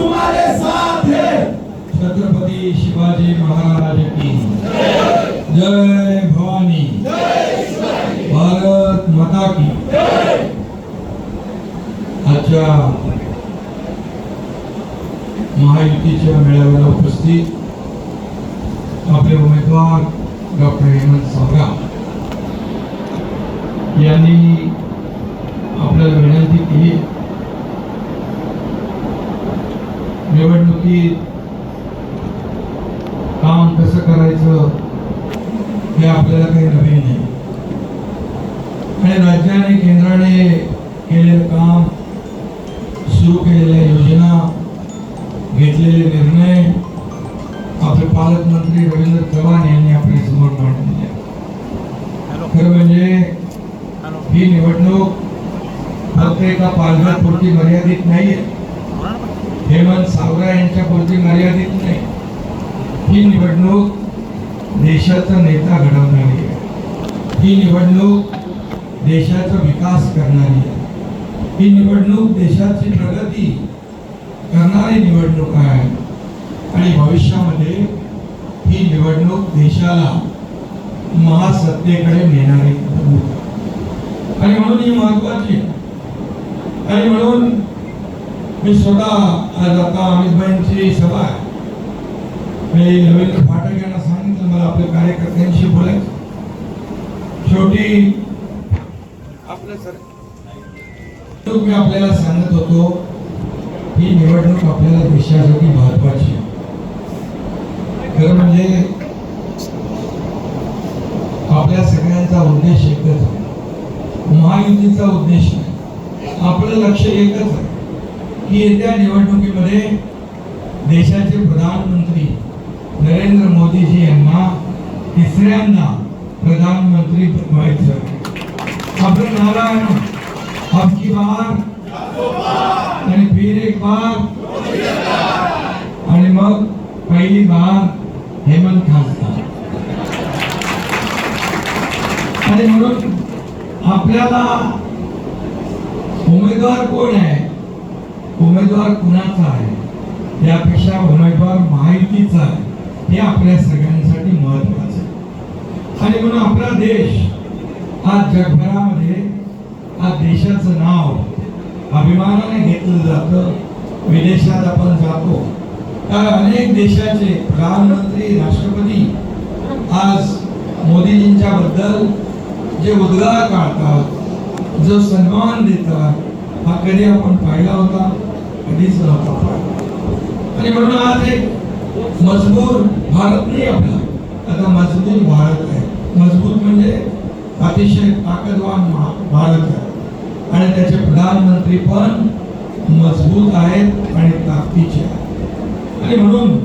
तुम्हारे साथ है। छत्रपती शिवाजी महाराज की। जय भवानी। भारत माता की। आजच्या महायुतीच्या मेळाव्याला उपस्थित आपले उमेदवार डॉक्टर हेमंत सावरा यांनी आपल्याला विनंती केली निवडणुकीत काम कसं करायचं हे आपल्याला काही नवीन नाही. आणि राज्याने केंद्राने केलेलं काम सुरू केलेल्या योजना घेतलेले निर्णय आपले पालकमंत्री रवींद्र चव्हाण यांनी आपल्यासमोर मांडलेले. खरं म्हणजे ही निवडणूक फक्त एका पालघरपुरती मर्यादित नाहीये. हेमंत सावरा यांच्या पुरती मर्यादित नाही. ही निवडणूक देशाचा नेता घडवणारी आहे. ही निवडणूक देशाचा विकास करणारी आहे. ही निवडणूक देशाची प्रगती करणारी निवडणूक आहे. आणि भविष्यामध्ये ही निवडणूक देशाला महासत्तेकडे नेणारी आणि म्हणून ही महत्वाची आहे. आणि म्हणून मी स्वतः आज आता अमितभाईंची सभा आहे. मी रवींद्र फाटक यांना सांगितलं मला आपल्या कार्यकर्त्यांशी बोलायचं. शेवटी आपलं सर मी आपल्याला सांगत होतो ही निवडणूक आपल्याला देशासाठी महत्वाची खरं म्हणजे आपल्या सगळ्यांचा उद्देश एकच आहे. महायुतीचा उद्देश आपलं लक्ष एकच आहे. की येत्या निवडणुकीमध्ये देशाचे प्रधानमंत्री नरेंद्र मोदीजी यांना तिसऱ्यांदा प्रधानमंत्री बनवायचं आपलं नारा आहे अब की बार आणि फिर एक बार आणि मग पहिली बार हेमंत खासदार. आणि म्हणून आपल्याला उमेदवार कोण आहे? उमेदवार कुणाचा आहे? यापेक्षा उमेदवार माहितीचा आहे. हे आपल्या सगळ्यांसाठी महत्वाचं आहे. आणि म्हणून आपला देश आज जगभरामध्ये आज देशाचं नाव अभिमानाने घेतलं जातं. विदेशात आपण जातो. तर अनेक देशाचे प्रधानमंत्री राष्ट्रपती आज मोदीजींच्या बद्दल जे उद्गार काढतात जो सन्मान देतात हा कधी आपण पाहिला होता? कधीच नव्हता आणि म्हणून आज एक मजबूर भारत नाही आपला आता मजबूत भारत आहे. मजबूत म्हणजे अतिशय ताकदवान भारत आहे. आणि त्याचे प्रधानमंत्री पण मजबूत आहेत आणि ताकदीचे आहेत. आणि म्हणून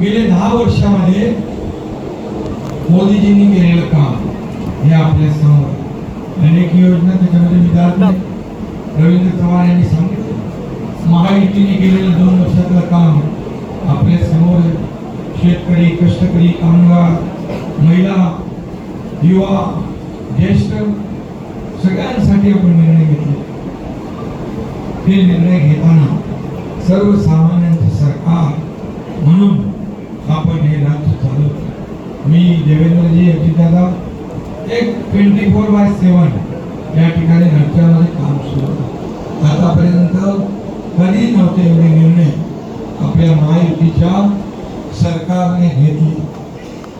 गेले दहा वर्षामध्ये मोदीजींनी केलेलं काम हे आपल्यासमोर अनेक योजना त्याच्यामध्ये मी जात नाही रवींद्र चव्हाण यांनी सांगितलं. महायुतीने गेलेलं दोन वर्षातलं काम आपल्यासमोर शेतकरी कष्टकरी कामगार महिला युवा ज्येष्ठ सगळ्यांसाठी आपण निर्णय घेतले. हे निर्णय घेताना सर्वसामान्यांचं सरकार म्हणून आपण हे राज्य चालवतो मी देवेंद्रजी अजितदादा एक ट्वेंटी फोर बाय सेवन या ठिकाणी राज्यामध्ये काम सुरू आतापर्यंत कधी नव्हते एवढे निर्णय? आपल्या महायुतीच्या सरकारने घेतले.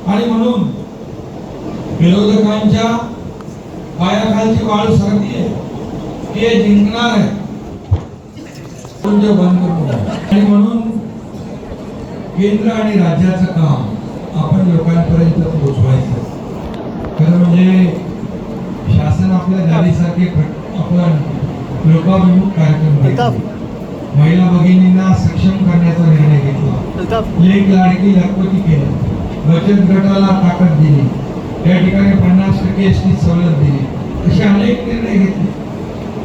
आणि म्हणून विरोधकांच्या पायाखालची वाळू सरकली आहे. हे जिंकणार आहे. आणि म्हणून केंद्र आणि राज्याचं काम आपण लोकांपर्यंत पोहोचवायचं. खरं म्हणजे शासन आपल्या प्र- आपण लोकाभिमुख कार्यक्रम. महिला भगिनींना सक्षम करण्याचा निर्णय घेतला. लेख लाडकी लखपती केलं. बचत गटाला ताकद दिली. त्या ठिकाणी पन्नास टक्के एस टी सवलत दिली. असे अनेक निर्णय घेतले.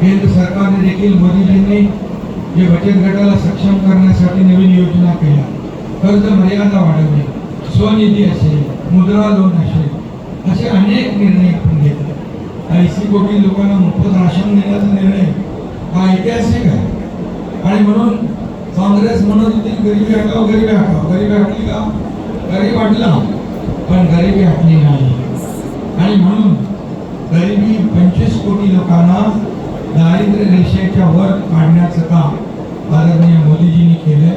केंद्र सरकारने देखील मोदीजींनी जे बचत गटाला सक्षम करण्यासाठी नवीन योजना केल्या. कर्ज मर्यादा वाढवली. स्वनिधी असेल मुद्रा लोन असेल असे अनेक निर्णय आपण घेतले. ऐंशी कोटी लोकांना मोफत राशन देण्याचा निर्णय हा ऐतिहासिक आहे. आणि म्हणून काँग्रेस म्हणत होती गरिबी हटाव गरीबी हटाव गरीबी हटली का? गरीब हटला पण गरिबी हटली नाही. आणि म्हणून गरिबी पंचवीस कोटी लोकांना दारिद्र्य रेषेच्या वर काढण्याचं काम आदरणीय मोदीजींनी केलंय.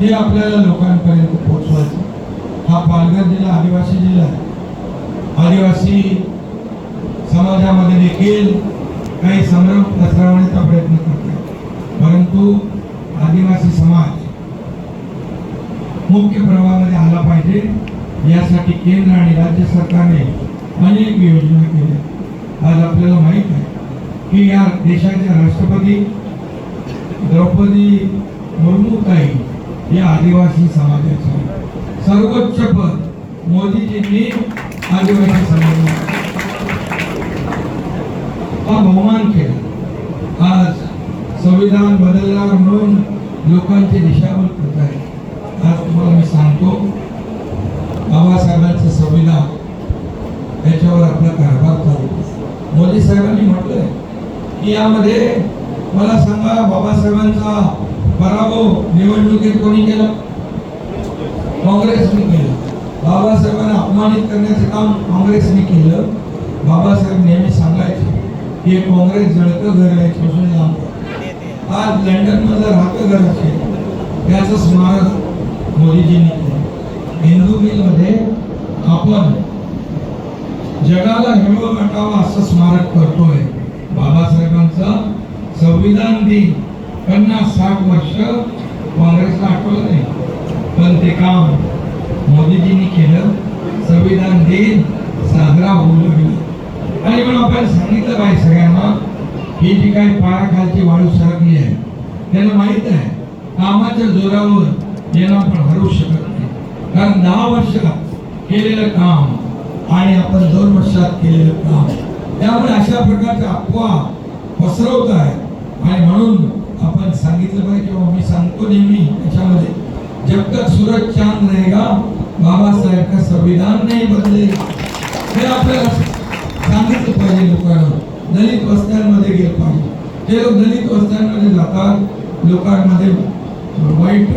हे आपल्याला लोकांपर्यंत पोहोचवायचं हा पालघर जिल्हा आदिवासी जिल्हा आहे. आदिवासी समाजामध्ये देखील काही संभ्रम पसरवण्याचा प्रयत्न करतो परंतु आदिवासी समाज मुख्य प्रवाहामध्ये आला पाहिजे. यासाठी केंद्र आणि राज्य सरकारने अनेक योजना केल्या. आज आपल्याला माहीत आहे की या देशाच्या राष्ट्रपती द्रौपदी मुर्मू ताई या आदिवासी समाजाचे सर्वोच्च पद मोदीजींनी आदिवासी समाजाला. हा बहुमान केला आज संविधान बदलणार म्हणून लोकांची दिशाभूल करत आहे. आज तुम्हाला मी सांगतो बाबासाहेबांचं संविधान याच्यावर आपला कारभार चालू मोदी साहेबांनी म्हटलंय की यामध्ये मला सांगा बाबासाहेबांचा पराभव निवडणुकीत कोणी केला? काँग्रेसने केलं. बाबासाहेबांना अपमानित करण्याचं काम काँग्रेसने केलं. बाबासाहेब नेहमी सांगायचे की हे काँग्रेस जळकं घर आहे पासून लांब आहे. आज लंडन मधलं राहतं घर असेल त्याचं स्मारक मोदीजींनी केलं. हिंदू मिलमध्ये आपण जगाला हिरवं वाटावं असं स्मारक करतोय. बाबासाहेबांचं संविधान दिन. पन्नास साठ वर्ष काँग्रेसला आठवलं नाही. पण ते काम मोदीजींनी केलं. संविधान दिन साजरा होऊ लागला. आणि म्हणून आपण सांगितलं पाहिजे सगळ्यांना ही जी काही पायाखालची वाळू सरकली आहे. त्यांना माहीत आहे कामाच्या जोरावर यांना आपण हरवू शकत नाही. कारण दहा वर्षात केलेलं काम आणि आपण दोन वर्षात केलेलं काम त्यामुळे अशा प्रकारच्या अफवा पसरवत आहे. आणि म्हणून आपण सांगितलं पाहिजे किंवा मी सांगतो नेहमी त्याच्यामध्ये जब तक सूरज चांद रहेगा बाबासाहेब का संविधान नाही बदले हे आपल्याला सांगितलं पाहिजे लोकांना. दलित वस्त्यांमध्ये गेलं पाहिजे जे लोक दलित वस्त्यांमध्ये जातात लोकांमध्ये वाईट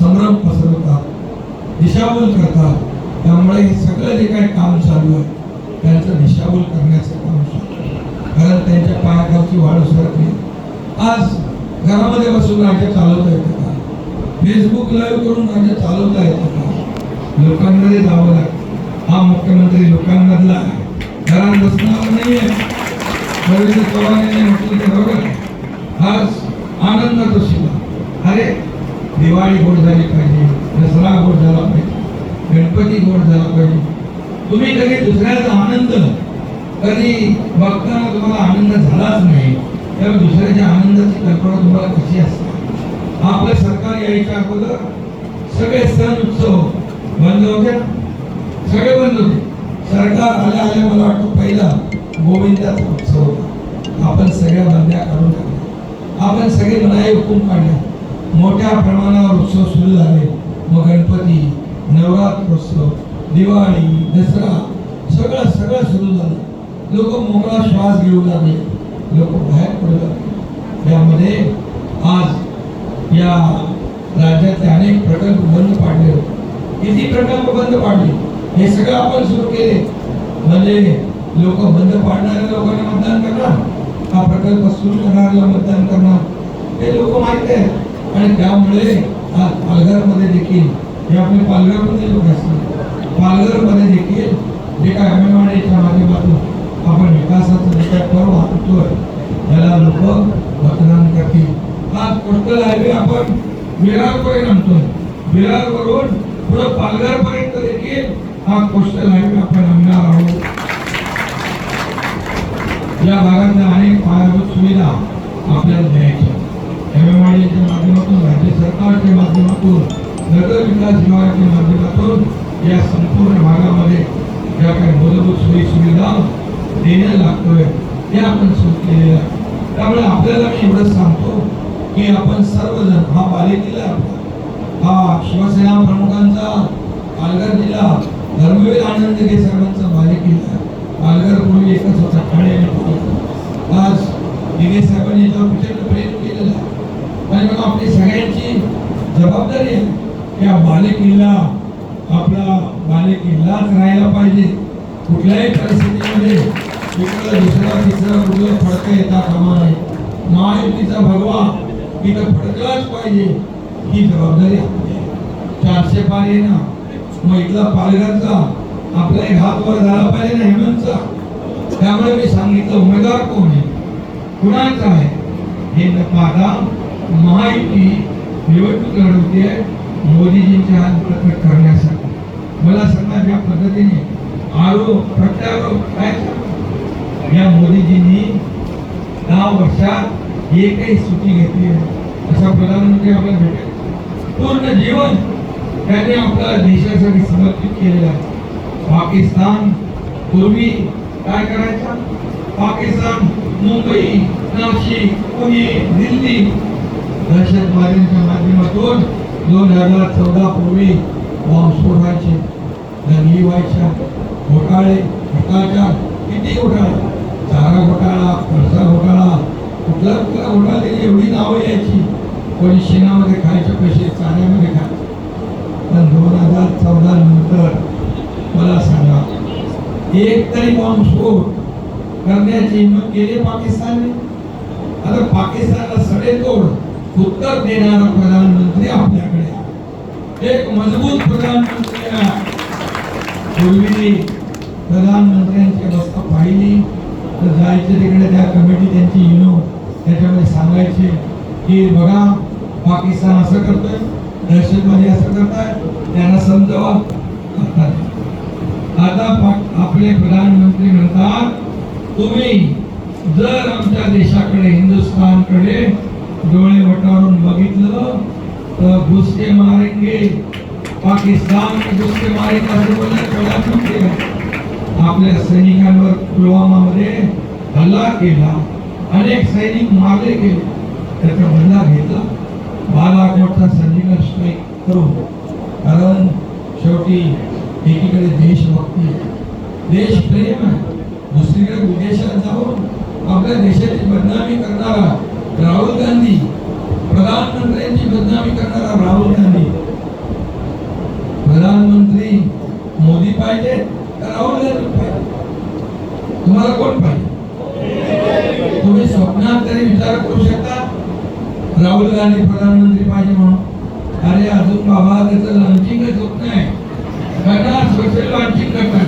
संभ्रम पसरवतात दिशाभूल करतात त्यामुळे हे सगळं जे काही काम चालू आहे त्यांचं दिशाभूल करण्याचं काम चालू आहे. कारण त्यांच्या पायाखालची वाढ सरकली आज घरामध्ये बसून राज्य चालवता येतं का? फेसबुक लाईव्ह करून राज्य चालवता येतं का? लोकांमध्ये जावं लागतं. हा मुख्यमंत्री लोकांमधला आहे. घरात बसणार नाही आहे रवींद्र चव्हाण यांनी म्हटलं ते बरोबर आज आनंदात शिला अरे दिवाळी गोड झाली पाहिजे दसरा गोड झाला पाहिजे गणपती गोड झाला पाहिजे. तुम्ही कधी दुसऱ्याचा आनंद कधी बघताना तुम्हाला आनंद झालाच नाही तर दुसऱ्याच्या आनंदाची कल्पना तुम्हाला कशी असते? आपलं सरकार यायच्या अगोदर सगळे सण उत्सव बंद होते सगळे बंद होते. सरकार आल्या आल्या मला वाटतं आता सगळे मनाई हुकूम काढले. मोठ्या प्रमाणावर उत्सव सुरू झाले. मग गणपती नवरात्रोत्सव दिवाळी दसरा सगळं सगळं सुरू झालं. लोक मोकळा श्वास घेऊ लागले. लोक बाहेर पडू लागले. यामध्ये आज या राज्यातले अनेक प्रकल्प बंद पाडले होते. किती प्रकल्प बंद पाडले? हे सगळं आपण सुरू केले. म्हणजे लोक बंद पाडणाऱ्या लोकांना मतदान करणार हा प्रकल्प सुरू करणाऱ्याला मतदान करणार हे लोक माहीत आहे आणि त्यामुळे आज पालघरमध्ये देखील हे आपले पालघरमध्ये लोक असतात पालघरमध्ये देखील जे काय अंगणवाडीच्या माध्यमातून आपण विकासाचं जे काय पर्व आणतोय त्याला लोक मतदान करतील. आज कोस्टल हायवे आपण विरारपर्यंत आणतोय. विरारवरून पुढं पालघरपर्यंत देखील हा कोस्टल हायवे आपण आणणार आहोत. या भागातल्या अनेक पायाभूत सुविधा आपल्याला द्यायच्या एमएमआयडीच्या माध्यमातून राज्य सरकारच्या माध्यमातून नगर विकास विभागाच्या माध्यमातून या संपूर्ण भागामध्ये ज्या काही मूलभूत सोयी सुविधा देणं लागतोय ते आपण सुरू केलेलं आहे त्यामुळे आपल्याला मी एवढंच सांगतो की आपण सर्वजण हा बालेकिल्ला आहे आपला हा शिवसेना प्रमुखांचा पालघर जिल्हा धर्मवीर आनंद साहेबांचा बालेकिल्ला आहे. पालघर पूर्वी एकच होता ठाणे आणि आज दिनेश साहेबांनी याच्यावर प्रचंड प्रयत्न केलेला आणि मग आपली सगळ्यांची जबाबदारी आहे की हा बालेकिल्ला आपला बालेकिल्लाच राहायला पाहिजे. कुठल्याही परिस्थितीमध्ये इकडं दुसरा तिसरा कुठलं फडकं येता कामा नये. महायुतीचा भगवा इथं फडकलाच पाहिजे ही जबाबदारी आपली आहे. चारशे पार आहे ना मग इथला पालघरचा आपला एक हात वर झाला पाहिजे ना हेमंतचा त्यामुळे मी सांगितलं उमेदवार कोण आहे? कुणाचा आहे? हे न महायुती निवडणूक लढवते मोदीजींच्या हात प्रकट करण्यासाठी. मला सांगा ज्या पद्धतीने आरोप प्रत्यारोप काय या मोदीजींनी दहा वर्षात एकही सुट्टी घेतली आहे असा प्रधानमंत्री आपल्याला भेटेल. पूर्ण जीवन त्यांनी आपल्या देशासाठी समर्पित केलेलं आहे. पाकिस्तान पूर्वी काय करायचा? पाकिस्तान मुंबई नाशिक पुणे दिल्ली. दहशतवाद्यांच्या माध्यमातून दोन हजार चौदा पूर्वी बॉम्बस्फोटाचे दंगली व्हायच्या घोटाळे भ्रष्टाचार किती घोटाळा? चारा घोटाळा पैसा घोटाळा. कुठला कुठला घोटाळा? त्याची एवढी नावं यायची. कोणी शेणामध्ये खायचे पैसे चाऱ्यामध्ये खायचे. पण दोन हजार चौदा नंतर मला सांगा एक तरी बॉम्बस्फोट करण्याची हिंमत केली पाकिस्तानने? आता पाकिस्तानला सडेतोड उत्तर देणारा प्रधानमंत्री आपल्याकडे एक मजबूत प्रधानमंत्री पूर्वी प्रधानमंत्र्यांची अवस्था पाहिली. तर जायचे तिकडे त्या कमिटी त्यांची युनो त्याच्यामध्ये सांगायचे की बघा पाकिस्तान असं करतोय दहशतवादी असं करताय त्यांना समजावा. आता आता आपले प्रधानमंत्री म्हणतात तुम्ही जर आमच्या देशाकडे हिंदुस्थानकडे डोळे वटारून बघितलं तर घुसके मारेंगे. पाकिस्तान घुसके मारेंगे. आपल्या सैनिकांवर पुलवामामध्ये हल्ला केला अनेक सैनिक मारले गेले. त्याचा बदला घेतला. बालाकोटचा सर्जिकल स्ट्राईक करू कारण शेवटी एकीकडे देशभक्ती देशप्रेम आहे. दुसरीकडे विदेशात जाऊन आपल्या देशाची बदनामी करणारा राहुल गांधी प्रधानमंत्र्यांची बदनामी करणारा राहुल गांधी. प्रधानमंत्री मोदी पाहिजे राहुल गांधी पाहिजे? तुम्हाला कोण पाहिजे? तुम्ही स्वप्नात तरी विचार करू शकता राहुल गांधी प्रधानमंत्री पाहिजे म्हणून. अरे अजून बाबा त्याचं लॉन्चिंगच होत नाही. करणार सोशल लॉन्चिंग करणार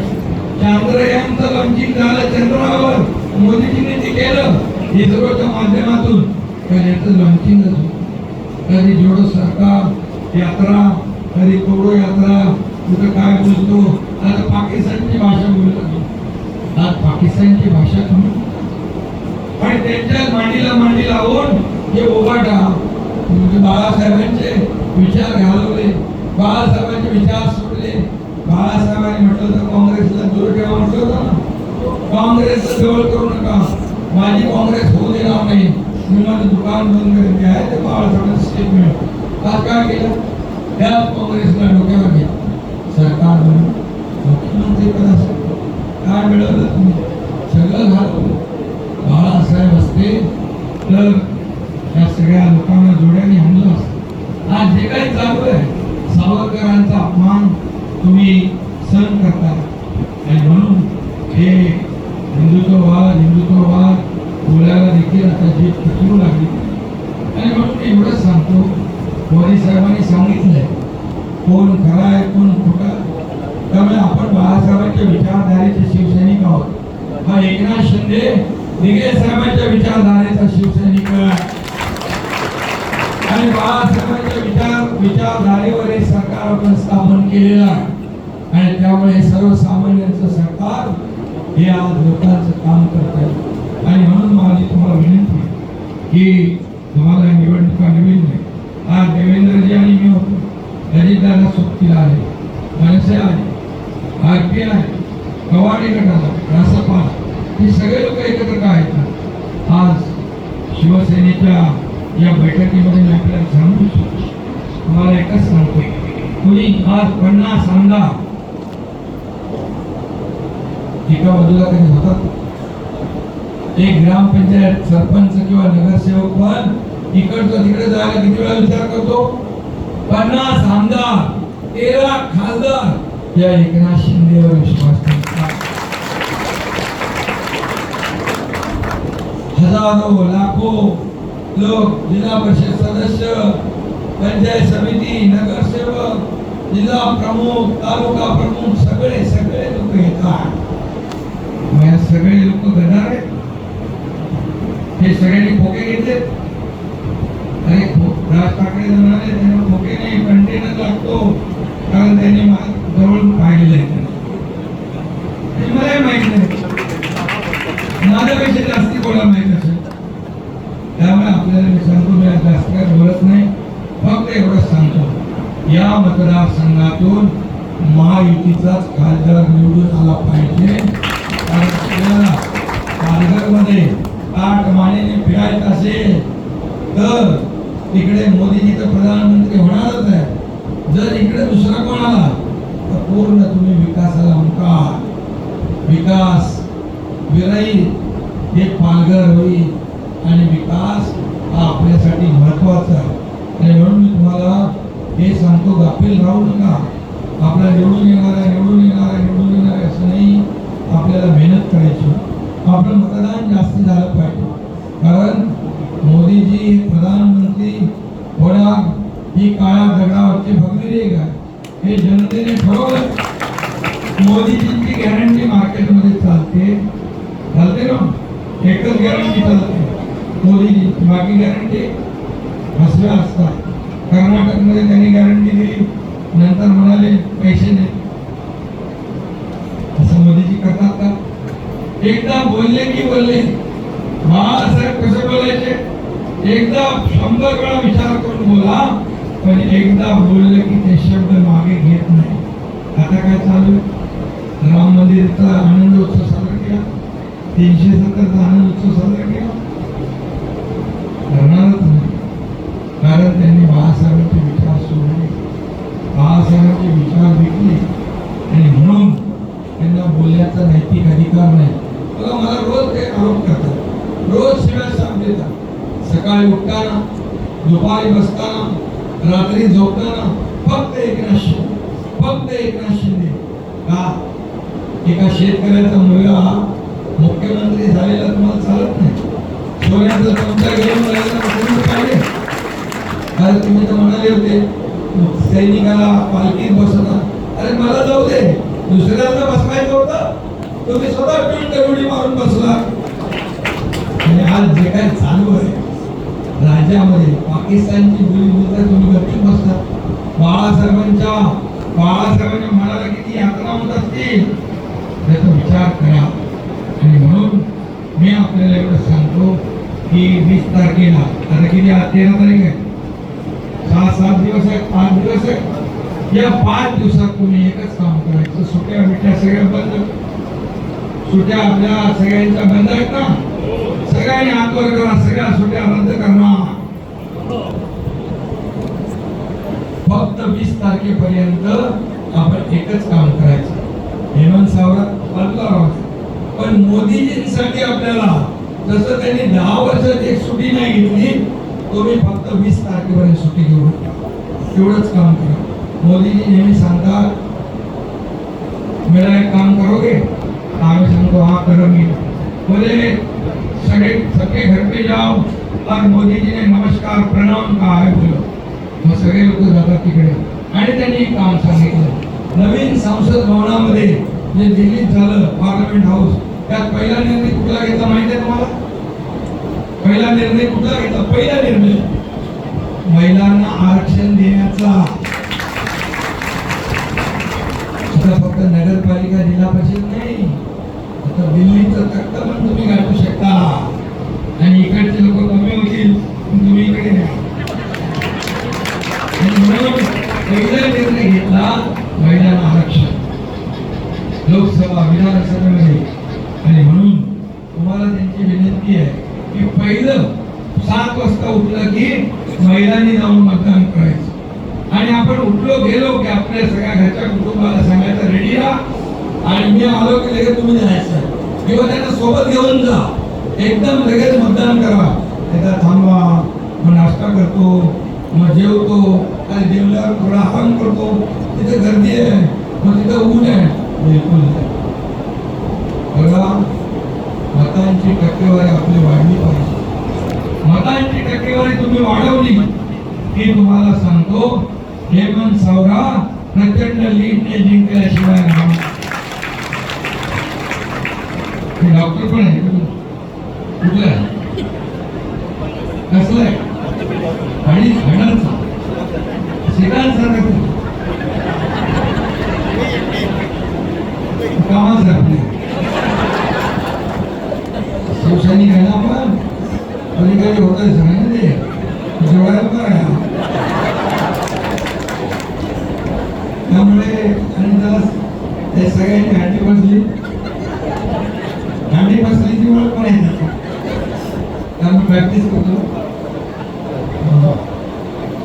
चांद्रयानचं लॉन्चिंग झालं चंद्रावर. मोदीजींनी ते केलं इस्रोच्या माध्यमातून पण याचं लॉन्चिंगच कधी जोडो सरकार यात्रा कधी यात्रा कुठं काय बोलतो. आता पाकिस्तानची भाषा बोलत आज पाकिस्तानची भाषा कमी आणि त्यांच्या मांडीला मांडी लावून हे ओबाटा म्हणजे बाळासाहेबांचे विचार घालवले. बाळासाहेबांचे विचार सोडले. बाळासाहेबांनी म्हटलं तर काँग्रेसला दूर ठेवा म्हटलं होतं ना. काँग्रेस जवळ करू नका. माझी काँग्रेस होऊ देणार नाही. मी माझं दुकान बंद करेन. ते आहे ते बाळासाहेबांचं स्टेटमेंट आज काय केलं? त्या काँग्रेसला डोक्यावर घेतलं सरकार म्हणून मुख्यमंत्री पदासाठी काय मिळवलं तुम्ही? सगळं घालवलं बाळासाहेब असते तर या सगळ्या लोकांना जोड्याने आणलं असतं. आज जे काही चालू आहे सावरकरांचा अपमान तुम्ही सहन करता आणि म्हणून हे हिंदुत्ववाद हिंदुत्ववाद बोलायला देखील आता जी फिरू लागली. आणि म्हणून मी एवढंच सांगतो मोदी साहेबांनी सांगितलंय कोण खरा आहे कोण खोटा त्यामुळे आपण बाळासाहेबांच्या विचारधारेचे शिवसैनिक आहोत. हा एकनाथ शिंदे दिगे साहेबांच्या विचारधारे त्यामुळे हे सर्वसामान्यांचं सरकार हे आज लोकांचं काम करत आहे. आणि म्हणून माझी तुम्हाला विनंती की तुम्हाला निवडणुका नवीन नाही आज देवेंद्रजी आणि मी होतो. अजितदादा सोबतीला आहे. मनसे आहे. आर पी आहे. कवाडी गटाला रासपा हे सगळे लोक एकत्र का आहेत? आज शिवसेनेच्या या बैठकीमध्ये मी आपल्याला सांगू शकतो तुम्हाला एकच सांगतो. कुणी आज पन्नास आमदार एका बाजूला कधी होतात? एक ग्रामपंचायत सरपंच किंवा नगरसेवक पण इकडचं तिकडे जायला किती वेळा विचार करतो? पन्नास आमदार तेरा खासदार या एकनाथ शिंदेवर विश्वास हजारो लाखो लोक जिल्हा परिषद सदस्य पंचायत समिती नगरसेवक जिल्हा प्रमुख तालुका प्रमुख सगळे सगळे लोक येतात. माझ्या सगळे लोक गणार आहेत हे सगळ्यांनी खोके घेतले आणि राज ठाकरे म्हणाले त्यांना खोके नाही कंटेनर लागतो कारण त्यांनी मा- जवळून पाहिलेलं आहे. मलाही माहीत नाही. माझ्यापेक्षा जास्ती कोणाला माहीत असेल? त्यामुळे आपल्याला मी सांगतो मी जास्त काय बोलत नाही. फक्त एवढंच सांगतो. या मतदारसंघातून महायुतीचाच खासदार निवडून आला पाहिजे कारण आपल्याला पालघरमध्ये ताट मानेने फिरायचं असेल तर तिकडे मोदीजी तर प्रधानमंत्री होणारच आहे जर इकडे दुसरा कोण आला तर पूर्ण तुम्ही विकासाला मुकार विकास विरहित हे पालघर होईल आणि विकास हा आपल्यासाठी महत्त्वाचा आहे आणि म्हणून मी तुम्हाला हे सांगतो गाफील राहू नका. आपला निवडून येणार आहे निवडून येणार आहे निवडून येणार आहे असं नाही आपल्याला मेहनत करायची. आपलं मतदान जास्त झालं पाहिजे. कारण मोदीजी हे प्रधानमंत्री होणार ही काळ्या दगडावरची भगवी रेग आहे हे जनतेने ठरवलं मोदीजींची गॅरंटी मार्केटमध्ये चालते चालते ना एकच गॅरंटी चालते मोदीजी बाकी गॅरंटी फसव्या असतात कर्नाटकमध्ये त्यांनी गॅरंटी दिली नंतर म्हणाले पैसे नाही असं मोदीजी करतात का एकदा बोलले की बोलले. बाळासाहेब कसे बोलायचे? एकदा शंभर वेळा विचार करून बोला पण एकदा बोलले की ते शब्द मागे घेत नाही. आता काय चालू आहे? राम मंदिरचा आनंद उत्सव साजरा केला. तीनशे सत्तरचा आनंद उत्सव साजरा केला. करणारच नाही. कारण त्यांनी बाळासाहेबांचे विचार सोडले. बाळासाहेबांचे विचार विकले आणि म्हणून त्यांना बोलण्याचा नैतिक अधिकार नाही. बघा मला रोज ते आरोप करतात. रोज शिव्या साथ देतात. सकाळी उठताना दुपारी बसताना रात्री झोपताना फक्त एकनाथ शिंदे. फक्त एकनाथ शिंदे. का? एका शेतकऱ्याचा मुलगा मुख्यमंत्री झालेला तुम्हाला चालत नाही. सोन्याचा चमचा घेऊन राहिला पाहिजे अरे तुम्ही तर म्हणाले होते सैनिकाला पालखीत बसवता अरे मला जाऊ दे. दुसऱ्याला बसवायचं होतं. तुम्ही स्वतः टून उडी मारून बसला. आणि आज जे काय चालू आहे राज्यामध्ये पाकिस्तानची बोली बोलता तुम्ही गप्पी बसता बाळासाहेबांच्या बाळासाहेबांच्या मनाला किती यात्रा होत असतील त्याचा विचार करा. आणि म्हणून मी आपल्याला एवढं सांगतो की वीस तारखेला आता किती तेरा तारीख आहे. सहा सात दिवस आहेत पाच दिवस आहेत. या पाच दिवसात तुम्ही एकच काम करायचं. सुट्या बिट्या सगळ्या बंद. सुट्या आपल्या सगळ्यांच्या बंद आहेत ना? सगळ्यांनी हातवर करा सगळ्या सुट्या रद्द करणार फक्त वीस तारखेपर्यंत आपण एकच काम करायचं. हेमंत सावरत बदला पण मोदीजींसाठी आपल्याला जसं त्यांनी दहा वर्षात एक सुट्टी नाही घेतली तुम्ही फक्त वीस तारखेपर्यंत सुट्टी घेऊ नका एवढंच काम करा. मोदीजी नेहमी सांगतात मेरा एक काम करोगे? आम्ही सांगतो हा करूंगी बोले सगे सबके घर पे जाओ और मोदी जी ने नमस्कार प्रणाम कहा है बोलो मग सगळे लोक जातात तिकडे. आणि त्यांनी काम सांगितलं. नवीन संसद भवनामध्ये जे दिल्लीत झालं पार्लमेंट हाऊस त्यात पहिला निर्णय कुठला घेतला माहिती आहे तुम्हाला? पहिला निर्णय कुठला घेतला? पहिला निर्णय महिलांना आरक्षण देण्याचा. फक्त नगरपालिका जिल्हा परिषद नाही. तर दिल्लीचं तख्त पण तुम्ही गाठू शकता. आणि इकडचे लोक कमी होतील तुम्ही इकडे म्हणून पहिला निर्णय घेतला महिला आरक्षण. लोकसभा विधानसभेमध्ये. आणि म्हणून तुम्हाला त्यांची विनंती आहे की पहिलं सात वाजता उठलं की महिलांनी जाऊन मतदान करायचं. आणि आपण उठलो गेलो की आपल्या सगळ्या घरच्या कुटुंबाला सांगायचं रेडी राहा आणि मी आलो की लगेच तुम्ही जायचं. किंवा त्यांना सोबत घेऊन जा. एकदम लगेच मतदान करा. एकदा थांबा मग नाश्ता करतो मग जेवतो आणि जेवल्यावर थोडा आराम करतो. तिथे गर्दी आहे मग तिथं ऊन आहे. बिलकुल बघा मतांची टक्केवारी आपली वाढली पाहिजे. मतांची टक्केवारी तुम्ही वाढवली. की तुम्हाला सांगतो हेमंत सावरा प्रचंड लीडने जिंकल्याशिवाय राहणार ते डॉक्टर पण आहे कुठलं? आहे कसलं आहे? आणि घडांचा शिकांचा कामाच आपले शिवसैनिक आहे ना आपण? कधी कधी होत आहे सगळं ते. जेवायला पण आहे त्यामुळे आणि त्याला त्या सगळ्यांनी हॅटी बसली बसली की ओळख पण आहे त्यामुळे प्रॅक्टिस करतो.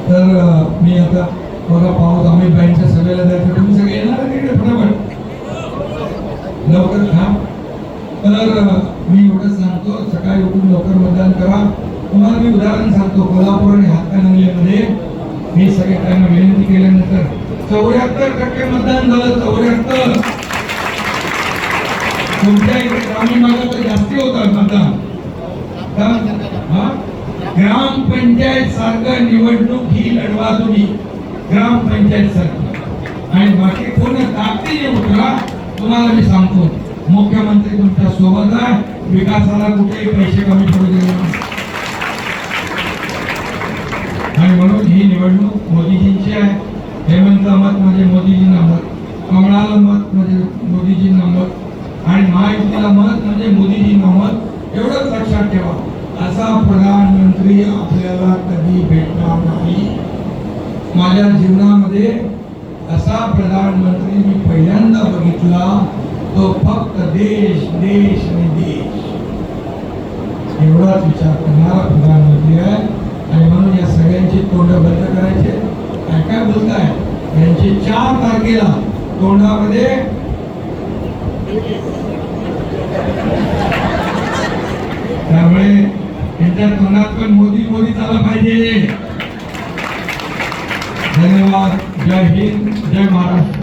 तर मी आता बघा पाहूत आम्ही बाईंच्या सभेला जायचं. तुम्ही सगळे येणार तिकडे फटाफट. लवकर थांब. तर मी एवढं सांगतो. सकाळी उठून लवकर मतदान करा. तुम्हाला मी उदाहरण सांगतो. कोल्हापूर आणि हातकणंगलेमध्ये मी सगळे त्यांना विनंती केल्यानंतर चौऱ्याहत्तर टक्के मतदान झालं. चौऱ्याहत्तर. तुमच्या इकडे ग्रामीण भागात तर जास्ती होतात मतदान ग्रामपंचायत सारखं निवडणूक ही लढवा तुम्ही. ग्रामपंचायत सारखं. आणि बाकी कोण ताकदीने उठला तुम्हाला मी सांगतो. मुख्यमंत्री तुमच्यासोबत आहे. विकासाला कुठेही पैसे कमी पडू दिले आणि म्हणून ही निवडणूक मोदीजींची आहे. हेमंतला मत म्हणजे मोदीजींना मत. कमळाला मत म्हणजे मोदीजींना मत. आणि महायुतीला मत म्हणजे मोदीजी मत एवढंच लक्षात ठेवा. असा प्रधानमंत्री आपल्याला कधी भेटणार नाही. माझ्या जीवनामध्ये असा प्रधानमंत्री मी पहिल्यांदा बघितला तो फक्त देश देश आणि देश. एवढाच विचार करणारा प्रधानमंत्री आहे. आणि म्हणून या सगळ्यांची तोंड बंद करायचे. काय काय बोलताय? यांची चार तारखेला तोंडामध्ये त्यामुळे त्यांच्या तोंडात पण मोदी मोदी झाला पाहिजे. धन्यवाद. जय हिंद जय महाराष्ट्र.